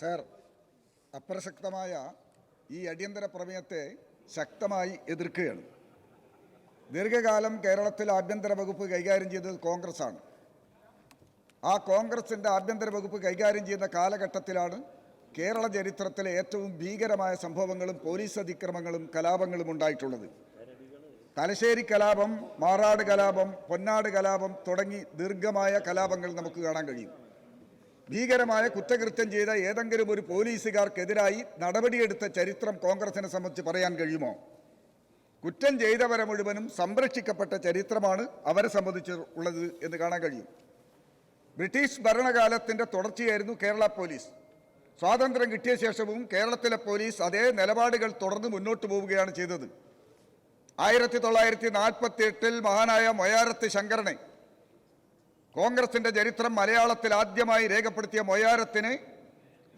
Sir അപ്രസക്തമായ ഈ അടിയന്തര പ്രമേയത്തെ ശക്തമായി എതിർക്കുകയാണ്. ദീർഘകാലം കേരളത്തിൽ ആഭ്യന്തര വകുപ്പ് കൈകാര്യം ചെയ്തത് കോൺഗ്രസ്സാണ്. ആ കോൺഗ്രസിന്റെ ആഭ്യന്തര വകുപ്പ് കൈകാര്യം ചെയ്യുന്ന കാലഘട്ടത്തിലാണ് കേരള ചരിത്രത്തിലെ ഏറ്റവും ഭീകരമായ സംഭവങ്ങളും പോലീസ് അതിക്രമങ്ങളും കലാപങ്ങളും ഉണ്ടായിട്ടുള്ളത്. തലശ്ശേരി കലാപം മാറാട് കലാപം പൊന്നാട് കലാപം തുടങ്ങി ദീർഘമായ കലാപങ്ങൾ നമുക്ക് കാണാൻ കഴിയും. ഭീകരമായ കുറ്റകൃത്യം ചെയ്ത ഏതെങ്കിലും ഒരു പോലീസുകാർക്കെതിരായി നടപടിയെടുത്ത ചരിത്രം കോൺഗ്രസിനെ സംബന്ധിച്ച് പറയാൻ കഴിയുമോ? കുറ്റം ചെയ്തവരെ മുഴുവനും സംരക്ഷിക്കപ്പെട്ട ചരിത്രമാണ് അവരെ സംബന്ധിച്ച് ഉള്ളത് എന്ന് കാണാൻ കഴിയും. ബ്രിട്ടീഷ് ഭരണകാലത്തിന്റെ തുടർച്ചയായിരുന്നു കേരള പോലീസ്. സ്വാതന്ത്ര്യം കിട്ടിയ ശേഷവും കേരളത്തിലെ പോലീസ് അതേ നിലപാടുകൾ തുടർന്ന് മുന്നോട്ട് പോവുകയാണ് ചെയ്തത്. ആയിരത്തി തൊള്ളായിരത്തി നാൽപ്പത്തി എട്ടിൽ മഹാനായ മൊയാരത്ത് ശങ്കരനെ കോൺഗ്രസിന്റെ ചരിത്രം മലയാളത്തിൽ ആദ്യമായി രേഖപ്പെടുത്തിയ മൊയാരത്തിന്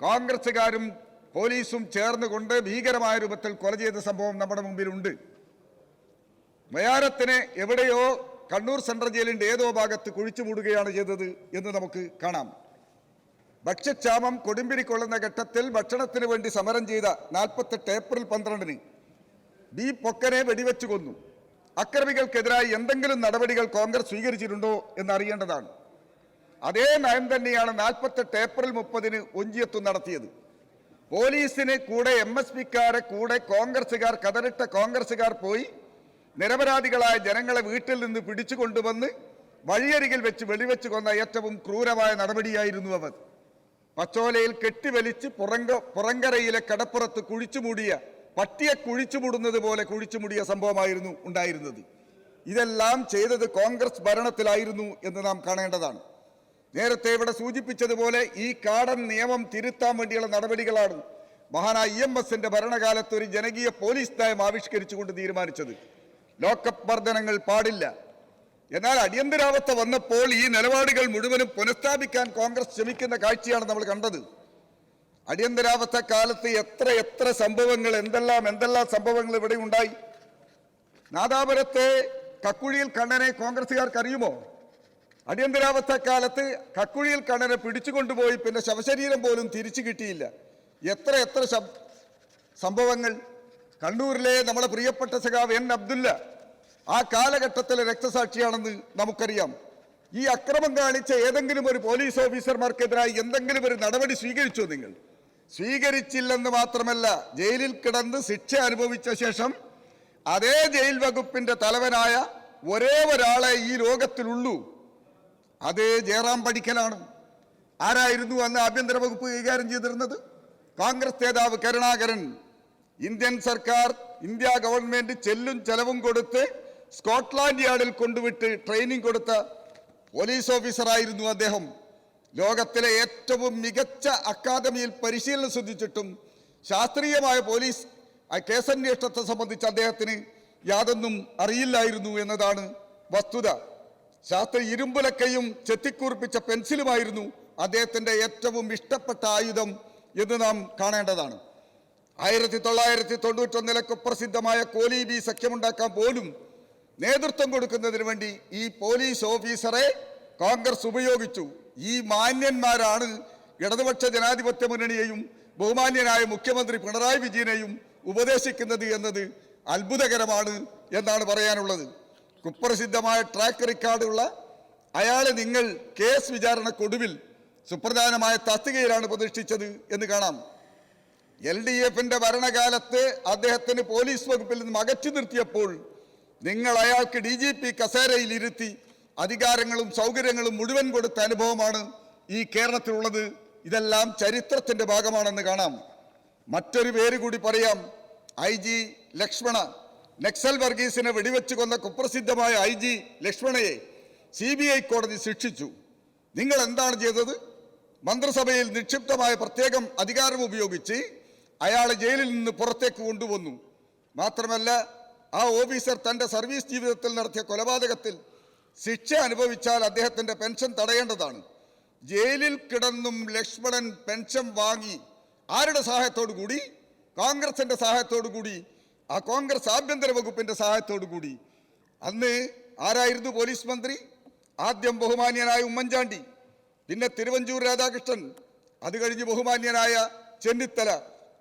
കോൺഗ്രസ്സുകാരും പോലീസും ചേർന്നുകൊണ്ട് ഭീകരമായ രൂപത്തിൽ കൊല ചെയ്ത സംഭവം നമ്മുടെ മുമ്പിലുണ്ട്. മൊയാരത്തിന് എവിടെയോ കണ്ണൂർ സെൻട്രൽ ജയിലിന്റെ ഏതോ ഭാഗത്ത് കുഴിച്ചു മൂടുകയാണ് ചെയ്തത് എന്ന് നമുക്ക് കാണാം. ഭക്ഷ്യക്ഷാമം കൊടുമ്പിരിക്കൊള്ളുന്ന ഘട്ടത്തിൽ ഭക്ഷണത്തിന് വേണ്ടി സമരം ചെയ്ത നാൽപ്പത്തെട്ട് ഏപ്രിൽ പന്ത്രണ്ടിന് ബി പൊക്കനെ വെടിവെച്ചു കൊന്നു. അക്രമികൾക്കെതിരായി എന്തെങ്കിലും നടപടികൾ കോൺഗ്രസ് സ്വീകരിച്ചിട്ടുണ്ടോ എന്നറിയേണ്ടതാണ്. അതേ നയം തന്നെയാണ് നാൽപ്പത്തെട്ട് ഏപ്രിൽ മുപ്പതിന് ഒഞ്ചിയത്തും നടത്തിയത്. പോലീസിന് കൂടെ എം എസ് പിക്കാരെ കൂടെ കോൺഗ്രസുകാർ കതറിട്ട കോൺഗ്രസുകാർ പോയി നിരപരാധികളായ ജനങ്ങളെ വീട്ടിൽ നിന്ന് പിടിച്ചു കൊണ്ടുവന്ന് വഴിയരികിൽ വെച്ച് വെടിവെച്ച് കൊന്ന ഏറ്റവും ക്രൂരമായ നടപടിയായിരുന്നു അവർ പച്ചോലയിൽ കെട്ടിവലിച്ച് പുറങ്ക പുറങ്കരയിലെ കടപ്പുറത്ത് കുഴിച്ചുമൂടിയ പട്ടിയെ കുഴിച്ചുമുടുന്നത് പോലെ കുഴിച്ചുമുടിയ സംഭവമായിരുന്നു ഉണ്ടായിരുന്നത്. ഇതെല്ലാം ചെയ്തത് കോൺഗ്രസ് ഭരണത്തിലായിരുന്നു എന്ന് നാം കാണേണ്ടതാണ്. നേരത്തെ ഇവിടെ സൂചിപ്പിച്ചതുപോലെ ഈ കാടൻ നിയമം തിരുത്താൻ വേണ്ടിയുള്ള നടപടികളാണ് മഹാനായ ഇ എം എസിന്റെ ഭരണകാലത്ത് ഒരു ജനകീയ പോലീസ് നയം ആവിഷ്കരിച്ചുകൊണ്ട് തീരുമാനിച്ചത്. ലോക്കപ്പ് വർധനങ്ങൾ പാടില്ല. എന്നാൽ അടിയന്തരാവസ്ഥ വന്നപ്പോൾ ഈ നിലപാടുകൾ മുഴുവനും പുനഃസ്ഥാപിക്കാൻ കോൺഗ്രസ് ശ്രമിക്കുന്ന കാഴ്ചയാണ് നമ്മൾ കണ്ടത്. അടിയന്തരാവസ്ഥ കാലത്ത് എത്ര എത്ര സംഭവങ്ങൾ എന്തെല്ലാം എന്തെല്ലാം സംഭവങ്ങൾ ഇവിടെ ഉണ്ടായി? നാദാപുരത്തെ കക്കുഴിയിൽ കണ്ണനെ കോൺഗ്രസ്സുകാർക്ക് അറിയുമോ? അടിയന്തരാവസ്ഥ കാലത്ത് കക്കുഴിയിൽ കണ്ണനെ പിടിച്ചുകൊണ്ടുപോയി പിന്നെ ശവശരീരം പോലും തിരിച്ചു കിട്ടിയില്ല. എത്ര എത്ര സംഭവങ്ങൾ. കണ്ണൂരിലെ നമ്മുടെ പ്രിയപ്പെട്ട സഖാവ് എൻ അബ്ദുല്ല ആ കാലഘട്ടത്തിലെ രക്തസാക്ഷിയാണെന്ന് നമുക്കറിയാം. ഈ അക്രമം കാണിച്ച ഏതെങ്കിലും ഒരു പോലീസ് ഓഫീസർമാർക്കെതിരായി എന്തെങ്കിലും ഒരു നടപടി സ്വീകരിച്ചോ നിങ്ങൾ? സ്വീകരിച്ചില്ലെന്ന് മാത്രമല്ല ജയിലിൽ കിടന്ന് ശിക്ഷ അനുഭവിച്ച ശേഷം അതേ ജയിൽ വകുപ്പിന്റെ തലവനായ ഒരേ ഒരാളെ ഈ ലോകത്തിലുള്ളൂ. അത് ജയറാം പഠിക്കലാണ്. ആരായിരുന്നു അന്ന് ആഭ്യന്തര വകുപ്പ് കൈകാര്യം ചെയ്തിരുന്നത്? കോൺഗ്രസ് നേതാവ് കരുണാകരൻ. ഇന്ത്യൻ സർക്കാർ ഇന്ത്യ ഗവൺമെന്റ് ചെല്ലും ചെലവും കൊടുത്ത് സ്കോട്ട്ലാൻഡ് യാർഡിൽ കൊണ്ടുവിട്ട് ട്രെയിനിങ് കൊടുത്ത പോലീസ് ഓഫീസറായിരുന്നു അദ്ദേഹം. ലോകത്തിലെ ഏറ്റവും മികച്ച അക്കാദമിയിൽ പരിശീലനം ശ്രദ്ധിച്ചിട്ടും ശാസ്ത്രീയമായ പോലീസ് കേസന്വേഷണത്തെ സംബന്ധിച്ച് അദ്ദേഹത്തിന് യാതൊന്നും അറിയില്ലായിരുന്നു എന്നതാണ് വസ്തുത. ശാസ്ത്ര ഇരുമ്പുലക്കയും ചെത്തിക്കൂർപ്പിച്ച പെൻസിലുമായിരുന്നു അദ്ദേഹത്തിന്റെ ഏറ്റവും ഇഷ്ടപ്പെട്ട ആയുധം എന്ന് നാം കാണേണ്ടതാണ്. ആയിരത്തി തൊള്ളായിരത്തി തൊണ്ണൂറ്റൊന്നിലെ കുപ്രസിദ്ധമായ കോലി ബി സഖ്യമുണ്ടാക്കാൻ പോലും നേതൃത്വം കൊടുക്കുന്നതിന് വേണ്ടി ഈ പോലീസ് ഓഫീസറെ കോൺഗ്രസ് ഉപയോഗിച്ചു. ഈ മാന്യന്മാരാണ് ഇടതുപക്ഷ ജനാധിപത്യ മുന്നണിയെയും ബഹുമാന്യനായ മുഖ്യമന്ത്രി പിണറായി വിജയനെയും ഉപദേശിക്കുന്നത് എന്നത് അത്ഭുതകരമാണ് എന്നാണ് പറയാനുള്ളത്. കുപ്രസിദ്ധമായ ട്രാക്ക് റെക്കോർഡുള്ള അയാളെ നിങ്ങൾ കേസ് വിചാരണക്കൊടുവിൽ സുപ്രധാനമായ തസ്തികയിലാണ് പ്രതിഷ്ഠിച്ചത് എന്ന് കാണാം. എൽ ഡി എഫിന്റെ ഭരണകാലത്ത് അദ്ദേഹത്തിന് പോലീസ് വകുപ്പിൽ നിന്നും അകറ്റി നിർത്തിയപ്പോൾ നിങ്ങൾ അയാൾക്ക് ഡി ജി പി കസേരയിൽ ഇരുത്തി അധികാരങ്ങളും സൗകര്യങ്ങളും മുഴുവൻ കൊടുത്ത അനുഭവമാണ് ഈ കേരളത്തിലുള്ളത്. ഇതെല്ലാം ചരിത്രത്തിന്റെ ഭാഗമാണെന്ന് കാണാം. മറ്റൊരു പേര് കൂടി പറയാം. I G Lakshmana. നക്സൽ വർഗീസിനെ വെടിവെച്ച് കൊന്ന കുപ്രസിദ്ധമായ ഐ ജി ലക്ഷ്മണയെ സി ബി ഐ കോടതി ശിക്ഷിച്ചു. നിങ്ങൾ എന്താണ് ചെയ്തത്? മന്ത്രിസഭയിൽ നിക്ഷിപ്തമായ പ്രത്യേകം അധികാരം ഉപയോഗിച്ച് അയാളെ ജയിലിൽ നിന്ന് പുറത്തേക്ക് കൊണ്ടുവന്നു. മാത്രമല്ല ആ ഓഫീസർ തന്റെ സർവീസ് ജീവിതത്തിൽ നടത്തിയ കൊലപാതകത്തിൽ ശിക്ഷ അനുഭവിച്ചാൽ അദ്ദേഹത്തിന്റെ പെൻഷൻ തടയേണ്ടതാണ്. ജയിലിൽ കിടന്നും ലക്ഷ്മണൻ പെൻഷൻ വാങ്ങി ആരുടെ സഹായത്തോടു കൂടി? കോൺഗ്രസിന്റെ സഹായത്തോടു കൂടി ആ കോൺഗ്രസ് ആഭ്യന്തര വകുപ്പിന്റെ സഹായത്തോടു കൂടി. അന്ന് ആരായിരുന്നു പോലീസ് മന്ത്രി? ആദ്യം ബഹുമാന്യനായ ഉമ്മൻചാണ്ടി പിന്നെ തിരുവഞ്ചൂർ രാധാകൃഷ്ണൻ അത് കഴിഞ്ഞ് ബഹുമാന്യനായ ചെന്നിത്തല.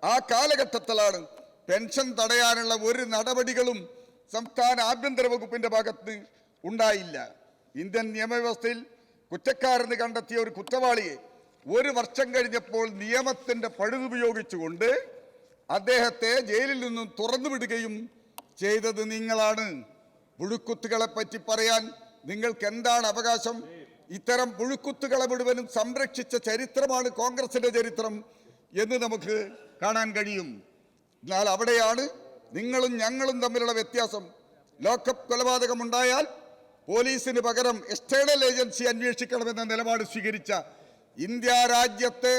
ആ കാലഘട്ടത്തിലാണ് പെൻഷൻ തടയാനുള്ള ഒരു നടപടികളും സംസ്ഥാന ആഭ്യന്തര വകുപ്പിന്റെ ഭാഗത്ത് ഉണ്ടായില്ല. ഇന്ത്യൻ നിയമവ്യവസ്ഥയിൽ കുറ്റക്കാരെന്ന് കണ്ടെത്തിയ ഒരു കുറ്റവാളിയെ ഒരു വർഷം കഴിഞ്ഞപ്പോൾ നിയമത്തിന്റെ പഴുതുപയോഗിച്ചുകൊണ്ട് അദ്ദേഹത്തെ ജയിലിൽ നിന്നും തുറന്നു വിടുകയും ചെയ്തത് നിങ്ങളാണ്. പുഴുക്കുത്തുകളെ പറ്റി പറയാൻ നിങ്ങൾക്ക് എന്താണ് അവകാശം? ഇത്തരം പുഴുക്കുത്തുകളെ മുഴുവനും സംരക്ഷിച്ച ചരിത്രമാണ് കോൺഗ്രസിന്റെ ചരിത്രം എന്ന് നമുക്ക് കാണാൻ കഴിയും. എന്നാൽ അവിടെയാണ് നിങ്ങളും ഞങ്ങളും തമ്മിലുള്ള വ്യത്യാസം. ലോക്കപ്പ് കൊലപാതകം ഉണ്ടായാൽ പോലീസിന് പകരം എക്സ്റ്റേണൽ ഏജൻസി അന്വേഷിക്കണമെന്ന നിലപാട് സ്വീകരിച്ച ഇന്ത്യ രാജ്യത്തെ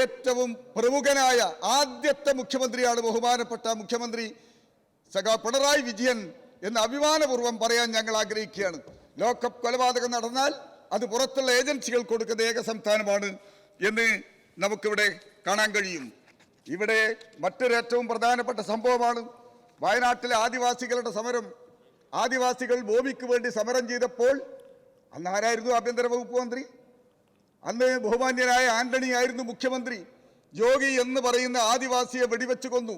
ഏറ്റവും പ്രമുഖനായ ആദ്യത്തെ മുഖ്യമന്ത്രിയാണ് ബഹുമാനപ്പെട്ട മുഖ്യമന്ത്രി സഖാ പിണറായി വിജയൻ എന്ന് അഭിമാനപൂർവം പറയാൻ ഞങ്ങൾ ആഗ്രഹിക്കുകയാണ്. ലോക്കപ്പ് കൊലപാതകം നടന്നാൽ അത് പുറത്തുള്ള ഏജൻസികൾ കൊടുക്കുന്ന ഏക സംസ്ഥാനമാണ് എന്ന് നമുക്കിവിടെ കാണാൻ കഴിയും. ഇവിടെ മറ്റൊരു ഏറ്റവും പ്രധാനപ്പെട്ട സംഭവമാണ് വയനാട്ടിലെ ആദിവാസികളുടെ സമരം. ആദിവാസികൾ ഭൂമിക്ക് വേണ്ടി സമരം ചെയ്തപ്പോൾ അന്ന് ആരായിരുന്നു ആഭ്യന്തര വകുപ്പ് മന്ത്രി? അന്ന് ബഹുമാന്യനായ ആന്റണി ആയിരുന്നു മുഖ്യമന്ത്രി. യോഗി എന്ന് പറയുന്ന ആദിവാസിയെ വെടിവെച്ചു കൊന്നു.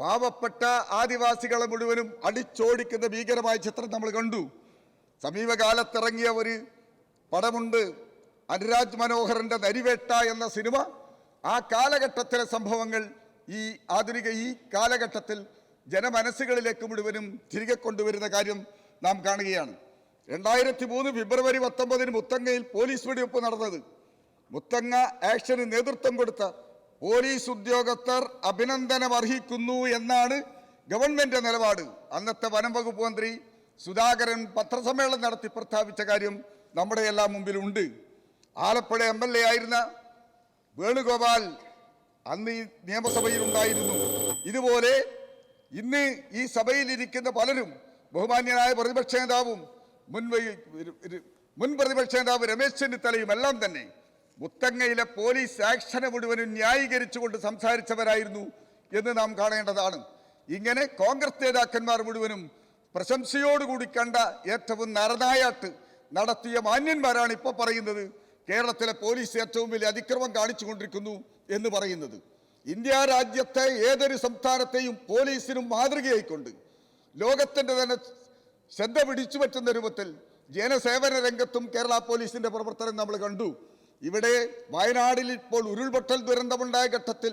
പാവപ്പെട്ട ആദിവാസികളെ മുഴുവനും അടിച്ചോടിക്കുന്ന ഭീകരമായ ചിത്രം നമ്മൾ കണ്ടു. സമീപകാലത്തിറങ്ങിയ ഒരു പടമുണ്ട് അനുരാജ് മനോഹറിന്റെ നരിവേട്ട എന്ന സിനിമ. ആ കാലഘട്ടത്തിലെ സംഭവങ്ങൾ ഈ ആധുനിക ഈ കാലഘട്ടത്തിൽ ജനമനസ്സുകളിലേക്ക് മുഴുവനും തിരികെ കൊണ്ടുവരുന്ന കാര്യം നാം കാണുകയാണ്. രണ്ടായിരത്തി മൂന്ന് ഫെബ്രുവരി പത്തൊമ്പതിന് മുത്തങ്ങയിൽ പോലീസ് വെടിവെപ്പ് നടന്നത്. മുത്തങ്ങ ആക്ഷന് നേതൃത്വം കൊടുത്ത പോലീസ് ഉദ്യോഗസ്ഥർ അഭിനന്ദനം അർഹിക്കുന്നു എന്നാണ് ഗവൺമെന്റ് നിലപാട്. അന്നത്തെ വനം വകുപ്പ് മന്ത്രി സുധാകരൻ പത്രസമ്മേളനം നടത്തി പ്രസ്താവിച്ച കാര്യം നമ്മുടെ എല്ലാം മുമ്പിലുണ്ട് ആലപ്പുഴ എം എൽ എ ആയിരുന്ന വേണുഗോപാൽ അന്ന് ഈ നിയമസഭയിൽ ഉണ്ടായിരുന്നു. ഇതുപോലെ ഇന്ന് ഈ സഭയിലിരിക്കുന്ന പലരും ബഹുമാന്യനായ പ്രതിപക്ഷ നേതാവും മുൻ മുൻ പ്രതിപക്ഷ നേതാവ് രമേശ് ചെന്നിത്തലയും എല്ലാം തന്നെ മുത്തങ്ങയിലെ പോലീസ് ആക്ഷനെ മുഴുവനും ന്യായീകരിച്ചുകൊണ്ട് സംസാരിച്ചവരായിരുന്നു എന്ന് നാം കാണേണ്ടതാണ്. ഇങ്ങനെ കോൺഗ്രസ് നേതാക്കന്മാർ മുഴുവനും പ്രശംസയോടുകൂടി കണ്ട ഏറ്റവും നരനായാട്ട് നടത്തിയ മാന്യന്മാരാണ് ഇപ്പോൾ പറയുന്നത് കേരളത്തിലെ പോലീസ് ഏറ്റവും വലിയ അതിക്രമം കാണിച്ചുകൊണ്ടിരിക്കുന്നു എന്ന് പറയുന്നത്. ഇന്ത്യ രാജ്യത്തെ ഏതൊരു സംസ്ഥാനത്തെയും പോലീസിനും മാതൃകയായിക്കൊണ്ട് ലോകത്തിന്റെ തന്നെ ശ്രദ്ധ പിടിച്ചു പറ്റുന്ന രൂപത്തിൽ ജനസേവന രംഗത്തും കേരള പോലീസിന്റെ പ്രവർത്തനം നമ്മൾ കണ്ടു. ഇവിടെ വയനാടിൽ ഇപ്പോൾ ഉരുൾപൊട്ടൽ ദുരന്തമുണ്ടായ ഘട്ടത്തിൽ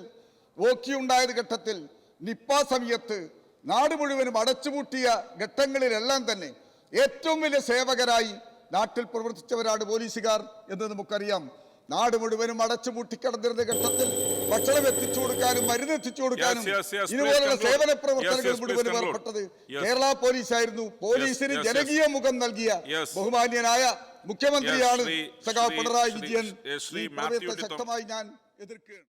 ഓക്കിയുണ്ടായത് ഘട്ടത്തിൽ നിപ്പ സമയത്ത് നാട് മുഴുവനും അടച്ചുപൂട്ടിയ ഘട്ടങ്ങളിലെല്ലാം തന്നെ ഏറ്റവും വലിയ സേവകരായി നാട്ടിൽ പ്രവർത്തിച്ചവരാണ് പോലീസുകാർ എന്ന് നമുക്കറിയാം. നാട് മുഴുവനും അടച്ചു മുട്ടിക്കിടന്നിരുന്ന ഘട്ടത്തിൽ ഭക്ഷണം എത്തിച്ചു കൊടുക്കാനും മരുന്ന് എത്തിച്ചു കൊടുക്കാനും ഇതുപോലുള്ള സേവന പ്രവർത്തനങ്ങൾ മുഴുവനും ഏർപ്പെട്ടത് കേരള പോലീസായിരുന്നു. പോലീസിന്. ജനകീയ മുഖം നൽകിയ. ബഹുമാന്യനായ മുഖ്യമന്ത്രിയാണ് സഖാവ് പിണറായി വിജയൻ. ശക്തമായി ഞാൻ എതിർക്കുകയാണ്.